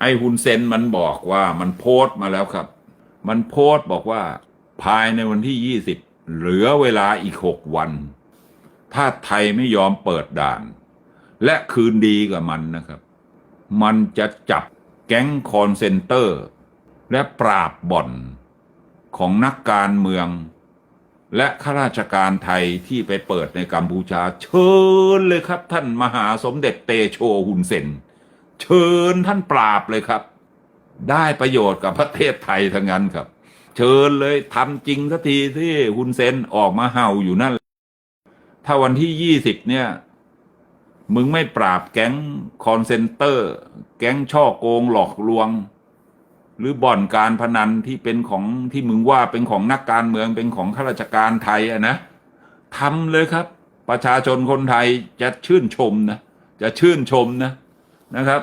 ไอ้ฮุนเซนมันบอกว่ามันโพสต์มาแล้วครับ มันโพสต์บอกว่าภายในวันที่20เหลือเวลาอีก6วัน ถ้าไทยไม่ยอมเปิดด่าน และคืนดีกับมันนะครับ มันจะจับแก๊งคอนเซนเตอร์ และปราบบ่อนของนักการเมือง และข้าราชการไทยที่ไปเปิดในกัมพูชาเชิญเลยครับท่านมหาสมเด็จเตโชฮุนเซน เชิญท่านปราบเลยครับ ได้ประโยชน์กับประเทศไทยทั้งนั้นครับ เชิญเลยทำจริงสักทีที่ฮุนเซนออกมาเห่าอยู่นั่น ถ้าวันที่ยี่สิบเนี่ย มึงไม่ปราบแก๊งคอนเซนเตอร์ แก๊งช่อโกงหลอกลวง หรือบ่อนการพนันที่เป็นของที่มึงว่าเป็นของนักการเมืองเป็นของข้าราชการไทยอะนะทำเลยครับ ประชาชนคนไทยจะชื่นชมนะ จะชื่นชมนะนะครับ